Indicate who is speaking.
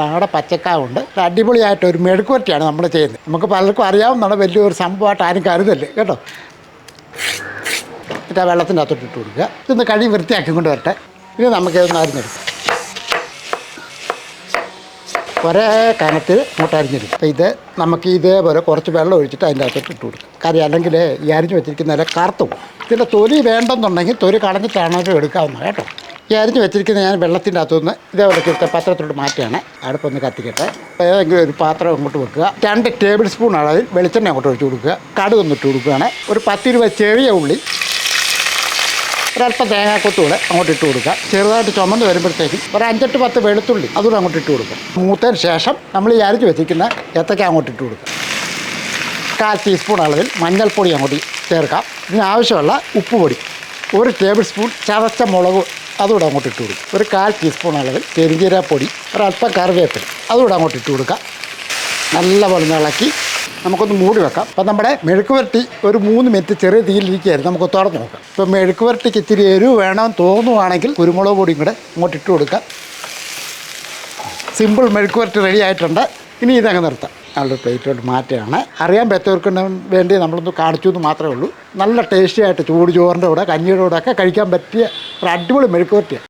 Speaker 1: നാടെ പച്ചക്കാവുണ്ട് അടിപൊളിയായിട്ട് ഒരു മെഴുക്കുവരട്ടിയാണ് നമ്മൾ ചെയ്യുന്നത്. നമുക്ക് പലർക്കും അറിയാവുന്നതാണ് വലിയൊരു സംഭവമായിട്ട് ആരും കരുതല്ലേ കേട്ടോ? എന്നിട്ട് ആ വെള്ളത്തിന്റെ അകത്തോട്ട് ഇട്ട് കൊടുക്കുക. ഇതൊന്ന് കഴി വൃത്തിയാക്കി കൊണ്ട് വരട്ടെ. ഇനി നമുക്ക് ഇതൊന്ന് അരിഞ്ഞെടുക്കാം. ഒരേ കനത്തിൽ ഇങ്ങോട്ട് അരിഞ്ഞെടുക്കും. അപ്പോൾ ഇത് നമുക്ക് ഇതേപോലെ കുറച്ച് വെള്ളം ഒഴിച്ചിട്ട് അതിന്റെ അകത്തോട്ട് ഇട്ട് കൊടുക്കും. കാര്യം അല്ലെങ്കിൽ ഈ അരിഞ്ഞ് വെച്ചിരിക്കുന്നതിലെ കറുത്തു ഇതിന്റെ തൊലി വേണ്ടെന്നുണ്ടെങ്കിൽ തൊലി കളഞ്ഞിട്ടാണെങ്കിലും എടുക്കാവുന്നത് കേട്ടോ? ഈ അരിഞ്ഞ് വെച്ചിരിക്കുന്ന ഞാൻ വെള്ളത്തിന്റെ അകത്തുനിന്ന് ഇതേപോലെ ചുരുത്ത പാത്രത്തിലോട്ട് മാറ്റുകയാണ്. അടുപ്പൊന്ന് കത്തിക്കട്ടെ. ഏതെങ്കിലും ഒരു പാത്രം അങ്ങോട്ട് വെക്കുക. രണ്ട് ടേബിൾ സ്പൂൺ അളവിൽ വെളിച്ചെണ്ണ അങ്ങോട്ട് ഒഴിച്ച് കൊടുക്കുക. കടുക് ഒന്നിട്ട് കൊടുക്കുകയാണ്. ഒരു പത്തിരുപത് ചെറിയ ഉള്ളി ഒരല്പം തേങ്ങാക്കൊത്തുകൂടെ അങ്ങോട്ട് ഇട്ട് കൊടുക്കുക. ചെറുതായിട്ട് ചുമന്ന് വരുമ്പോഴത്തേക്കും ഒരു അഞ്ചെട്ട് പത്ത് വെളുത്തുള്ളി അതുകൂടെ അങ്ങോട്ട് ഇട്ട് കൊടുക്കുക. മൂത്തതിന് ശേഷം നമ്മൾ ഈ അരിഞ്ഞ് വെച്ചിരിക്കുന്ന ഏത്തക്ക അങ്ങോട്ട് ഇട്ട് കൊടുക്കുക. കാൽ ടീസ്പൂൺ അളവിൽ മഞ്ഞൾപ്പൊടി അങ്ങോട്ട് ചേർക്കാം. ഇതിന് ആവശ്യമുള്ള ഉപ്പ് പൊടി ഒരു ടേബിൾ സ്പൂൺ ചതച്ച മുളക് അതുകൂടെ അങ്ങോട്ട് ഇട്ട് കൊടുക്കും ഒരു കാൽ ടീസ്പൂൺ അളവിൽ പെരിഞ്ചീരപ്പൊടി ഒരല്പം കറിവേപ്പില അതുകൂടെ അങ്ങോട്ട് ഇട്ട് കൊടുക്കുക. നല്ലപോലെ ഇളക്കി നമുക്കൊന്ന് മൂടി വെക്കാം. അപ്പം നമ്മുടെ മെഴുക്ക് വരട്ടി ഒരു മൂന്ന് മിനിറ്റ് ചെറിയ തീയിലിരിക്കുകയായിരുന്നു. നമുക്ക് തുറന്ന് നോക്കാം. ഇപ്പം മെഴുക്ക് വരട്ടിക്ക് ഇത്തിരി എരിവ് വേണമെന്ന് തോന്നുവാണെങ്കിൽ കുരുമുളക് പൊടിയും കൂടെ അങ്ങോട്ട് ഇട്ട് കൊടുക്കാം. സിമ്പിൾ മെഴുക്ക് വരട്ടി റെഡി ആയിട്ടുണ്ട്. ഇനി ഇതങ്ങ് നിർത്താം. നമ്മുടെ പ്ലേറ്റിലോട്ട് മാറ്റുകയാണ്. അറിയാൻ പറ്റവർക്ക് വേണ്ടി നമ്മളൊന്ന് കാണിച്ചു എന്ന് മാത്രമേ ഉള്ളൂ. നല്ല ടേസ്റ്റി ആയിട്ട് ചൂട് ചോറിന്റെ കൂടെ കഞ്ഞിയുടെ കൂടെ ഒക്കെ കഴിക്കാൻ പറ്റിയ ഒരു അടിപൊളി മെഴുക്ക് പുരട്ടിയാണ്